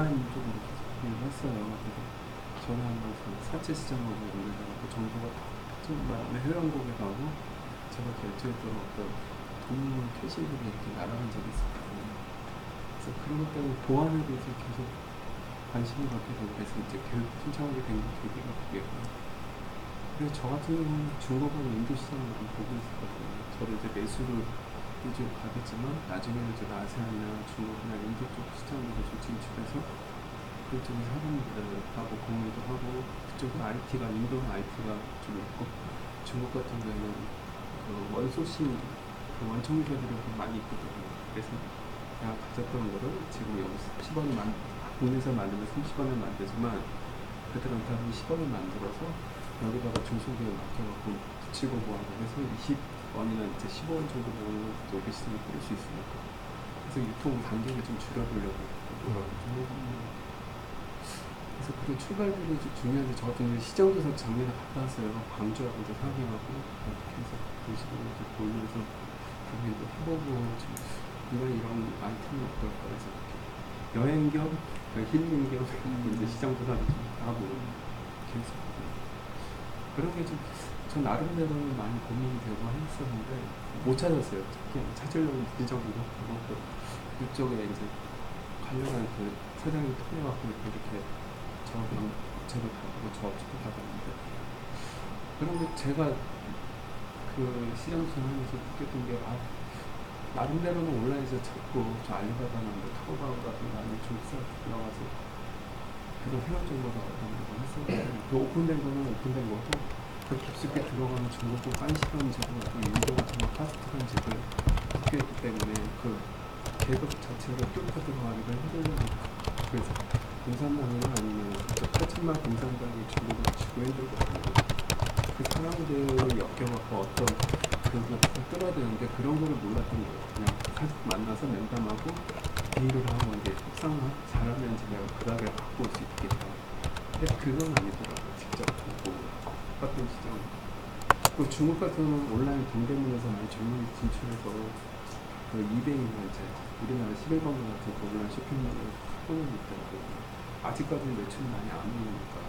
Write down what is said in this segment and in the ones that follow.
온라인 쪽으로 계속 일을 했어요. 그래서 전화하면서 사채 시장하고 연결해서 그 정보가 좀 말하면 회원국에 가고 제가 결제했던 어떤 돈 캐시들이 이렇게 날아간 적이 있었거든요. 그래서 그런 것 때문에 보안에 대해서 계속 관심을 갖게 되고 그래서 이제 교육 신청하게 된 계기가 그게고요. 그래서 저 같은 경우는 중국하고 인도 시장을 좀 보고 있었거든요. 저도 이제 매수를 이제 가겠지만 나중에는 이제 아세안이나 중국이나 인도 쪽 시장으로 좀 진출해서 그쪽에서 사람들하고 공유도 하고 그쪽은 IT가 인도는 IT가 좀 있고 중국 같은 경우는 그 원소싱 그 원청소들이 좀 많이 있거든요. 그래서 제가 가졌던 거를 지금 여기 10원을 만 국내에서 만들면 30원을 만들지만 그들한테 한 10원을 만들어서 여기다가 중소기업 맡겨갖고 붙이고 뭐하고 해서 20원이나 이제 15원 정도 보면 여기 시장에 뿌릴 수 있으니까 그래서 유통 단계를 좀 줄여보려고 했거든요. 그래서 그런 출발들이 좀 중요한데 저 같은 경우는 시장조사 작년에 갔다 왔어요. 광주하고 이제 상해하고 이렇게 해서 그 시간을 이제 보면서 그렇게 또 해보고 좀 이런 이런 아이템이 어떨까 해서 이렇게 여행 겸그 힐링 겸 이제 시장조사를 좀 하고 했었거든요. 그런 게 좀 전 나름대로는 많이 고민이 되고 했었는데 못 찾았어요. 특히 찾으려고 기적으로 그것도 이쪽에 이제 관련한 그 사장님 통해갖고 이렇게 저 업체도 가고 저 업체도 가봤는데 그러면 제가 그 시장 수하면서 느꼈던 게 아, 나름대로는 온라인에서 찾고 저 알리바바나 뭐 타오바오라든가 아니면 중국사 들어가서 회원 정보가 어떤 그 오픈된 거는 오픈된 거고 그 깊숙이 들어가면 중국도 깐시간 제도 또 인도 같은 거 파스트한 제도 바뀌었기 때문에 그 계급 자체를 뚫고 들어가기가 힘들고 그래서 공산당이나 아니면 그쪽 8천만 공산당이 중국을 지고 힘들거든요. 그 사람들을 엮여갖고 어떤 그것을 뚫어야 되는데 그런 거를 몰랐던 거예요. 그냥 사직 만나서 면담하고 데이를 하고 이제 협상을 잘하면 그 가게 갖고 올수 있겠다. 근데 그건 아니더라고요. 직접 보고 같은 시장. 그 중국 같은 경우는 온라인 동대문에서 많이 전문 진출해서 그 이베이나 이제 우리나라 11번가 같은 그 온라인 쇼핑몰을 하고 있더라고요. 아직까지는 매출이 많이 안 오니까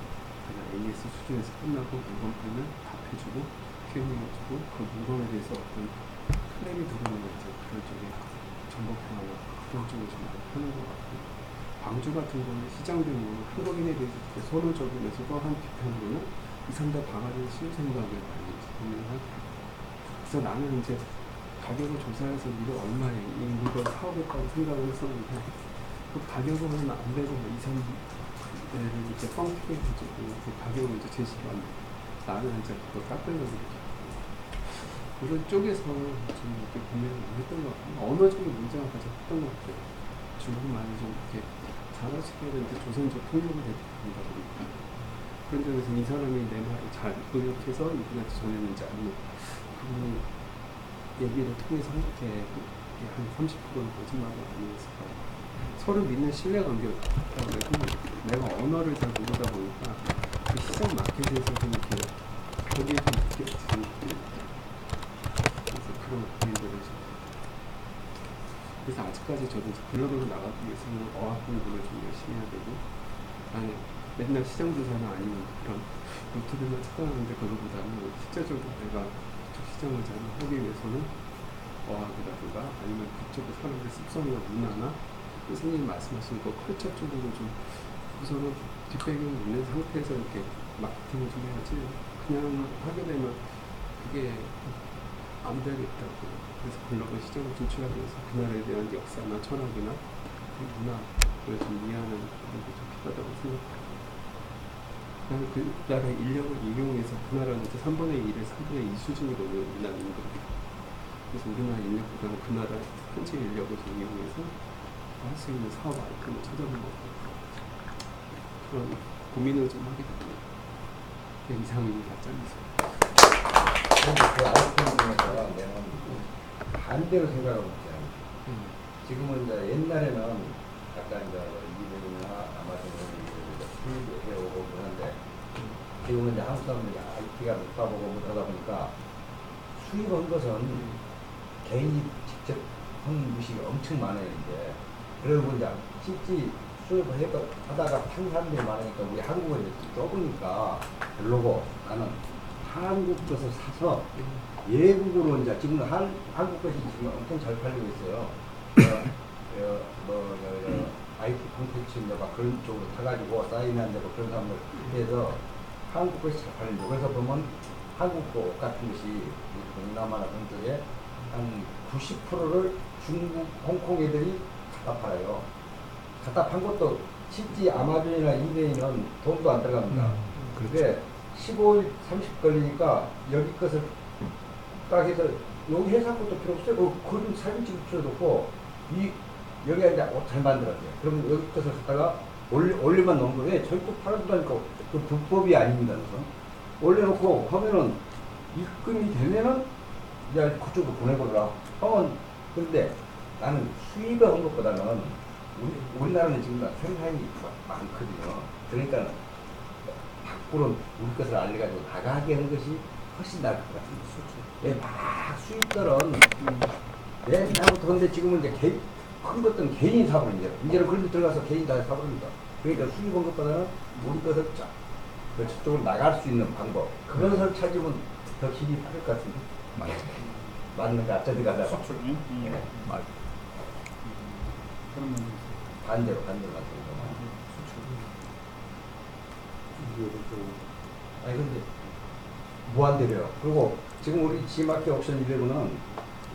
그냥 AS 수준에서 끝나고 물건 팔면 답해주고 케어해주고 그 물건에 대해서 어떤 클레임이 들어오는 거 이제 그런 쪽에 정보평하고 그런 쪽을 좀 많이 하는 것 같고 광주 같은 경우는 시장 규모 한국인에 대해서 선호적이면서도 한 비판으로는 이 산다 방아를 씌울 생각을 많이 고민을 하고 그래서 나는 이제 가격을 조사해서 이거 얼마에 이 물건 사오겠다고 생각을 했었는데 그 가격은 안 되고 뭐 2, 3를 이제 뻥튀기 해주고 그 가격을 이제 제시를 안 돼. 나는 이제 그걸 깎으려고 이렇게. 그런 쪽에서 좀 이렇게 많이 했던 것 같고 언어적인 문제가 가장 컸던 것 같아요. 중국말을 좀 이렇게 잘하시게 되는데 조선족 통역을 해야 보니까 그런 점에서 이 사람이 내 말을 잘 번역해서 이분한테 전했는지 아니면 그분이 얘기를 통해서 이렇게 한 30%는 거짓말이 아니었을까. 서로 믿는 신뢰관계가 있고 내가 언어를 잘 모르다 보니까 그 시장 마켓에서 좀 이렇게 벽이 좀 느껴지는 고민들을 좀 그래서 아직까지 저도 블로그로 나가기 위해서는 어학 공부를 좀 열심히 해야 되고 아니 맨날 시장 조사나 아니면 그런 노트들만 찾아가는데 그거보다는 실제적으로 내가 시장을 잘 하기 위해서는 어학이라든가 아니면 그쪽 사람들 습성이나 문화나 선생님 말씀하신 그 컬처 쪽으로 좀 우선은 뒷배경이 있는 상태에서 이렇게 마케팅을 좀 해야지. 그냥 하게 되면 그게 안 되겠다고 그래서 블로그 시장을 진출하기 위해서 그 나라에 대한 역사나 철학이나 그 문화를 좀 이해하는 게좀 필요하다고 생각해요. 그다음에 그 나라의 인력을 이용해서 그 나라는 이제 3분의 1에 3분의 2 수준이거든요. 우리나라 인구가. 그래서 우리나라 인력보다는 그 나라 현지 인력을 좀 이용해서 할 수 있는 사업 아이템을 찾아보는 것 같아요. 그런 고민을 좀 하게 됩니다. 네, 이상입니다. 짧으세요. 근데 그 아이템 중에서 내가 반대로 생각하고 있잖아요. 음. 지금은 이제 옛날에는 약간 이제 이베이나 아마존을 수입을 해오고 그러는데 지금은 이제 한국 사람들이 IT가 높아보고 못하다 보니까 수입한 것은 개인이 직접 한 무식이 엄청 많아요 이제 그러고 이제 실제 수입을 해가 하다가 판 사람들이 많으니까 우리 한국은 이제 좁으니까 별로고 나는 한국 것을 사서 외국으로 이제 지금 한, 한국 것이 지금 엄청 잘 팔리고 있어요. 어, 어, 뭐, 저, 저, IT 콘텐츠 이제 막 그런 쪽으로 타가지고 사인한 데고 그런 사람들 해서 한국 것이 잘 팔린다. 그래서 보면 한국 거옷 같은 것이 이 동남아나 그런 쪽에 한 90%를 중국, 홍콩 애들이 갖다 팔아요. 갖다 판 것도 실제 아마존이나 이베이는 돈도 안 들어갑니다. 음, 그렇죠. 근데 15일, 30 걸리니까 여기 것을 딱 해서 여기 회사 것도 필요 없어요. 그 그림 사진 찍을 필요도 없고 이 여기가 이제 옷잘 만들었어요. 그러면 여기 것을 갖다가 올리, 올리만 놓은 거예요. 거 팔아준다니까 그 불법이 아닙니다. 그래서 올려놓고 하면은 입금이 되면은 이제 그쪽으로 보내버려라. 하면 근데 나는 수입을 한 것보다는 우리, 우리나라는 지금 생산이 많거든요. 그러니까 밖으로 우리 것을 알려가지고 나가게 하는 것이 훨씬 나을 것 같습니다. 예, 막 수입들은 옛날부터 근데 지금은 이제 개, 큰 것들은 개인 사업을 이제 이제는 그런 데 들어가서 개인 다 사버립니다. 그러니까 수입한 것보다는 우리 것을 쫙 그 저쪽으로 나갈 수 있는 방법 그런 것을 찾으면 더 힘이 빠를 것 같습니다. 맞아요. 맞는 거 앞전에 가다가 수출. 예, 맞아요. 그런 면이 있어요. 반대로 반대로 가서 아니 근데 무한대로요. 그리고 지금 우리 지마켓 옵션 11은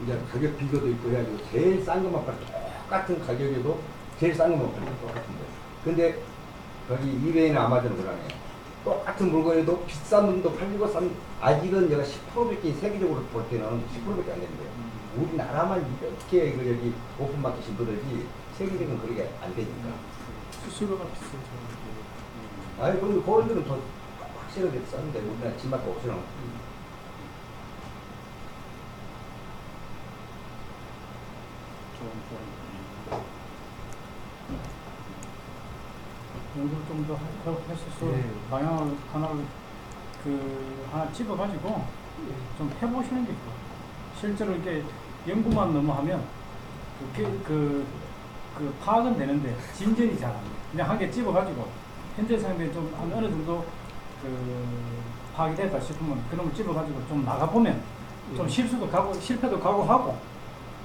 이제 가격 비교도 있고 해가지고 제일 싼 것만 팔 똑같은 가격에도 제일 싼 것만 팔고 똑같은데. 근데 거기 이베이나 아마존은 그러네요. 똑같은 물건에도 비싼 놈도 팔리고 싼 아직은 내가 10%밖에 세계적으로 볼 때는 10%밖에 안 되는데요. 우리나라만 이렇게 그 여기 오픈마켓이 늘지 세계적인 그게 안 되니까. 수수료가 비싸죠. 아니 그럼 그런들은 더 확실하게 싼데 우리나라 없어요. 좋은 좋은. 연구를 좀 더 했어서 네. 방향을 하나를 그 하나 집어가지고 좀 해보시는 게 좋아요. 실제로 이렇게 연구만 너무 하면 그, 그, 그 파악은 되는데 진전이 잘 안 돼요. 그냥 한 개 집어가지고 현재 상황에 좀한 어느 정도 그 파악이 됐다 싶으면 그놈을 집어가지고 좀 나가보면 좀 예. 실수도 가고 실패도 가고 하고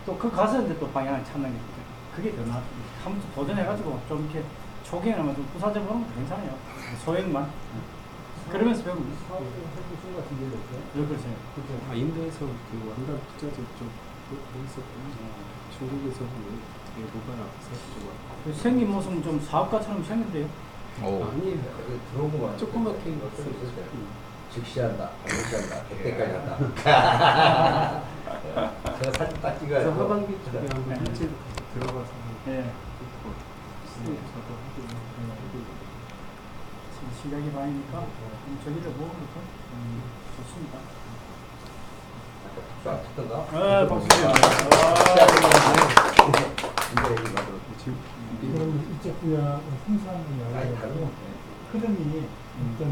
또 그 가서 이제 또 방향을 찾는 게 그게 더 나아. 한번 도전해가지고 좀 이렇게 초기에는 좀 부사져 보면 괜찮아요. 소액만. 그러면서 배우면 돼요. 네, 그렇죠. 아, 인도에서 그 왕관 투자자 좀 있었거든요. 중국에서 뭐 되게 모바일 앞에서 좀그 생긴 모습은 좀 사업가처럼 생긴데요. 오. 아니 그 들어오고만 조그맣게 어 있어요. 즉시한다, 반드시한다, 백대까지 한다. 제가 사진 딱 찍어야 그래서 하반기 쪽에 한번 네. 일찍 들어가서 예. 네, 저도 하고 하고 지금 시작이 많으니까 좀 저기를 모으니까 음, 좋습니다. 박수 안 쳤던가? 네, 박수 주세요. 그럼 이쪽 분야 생산 다른 흐름이 어떤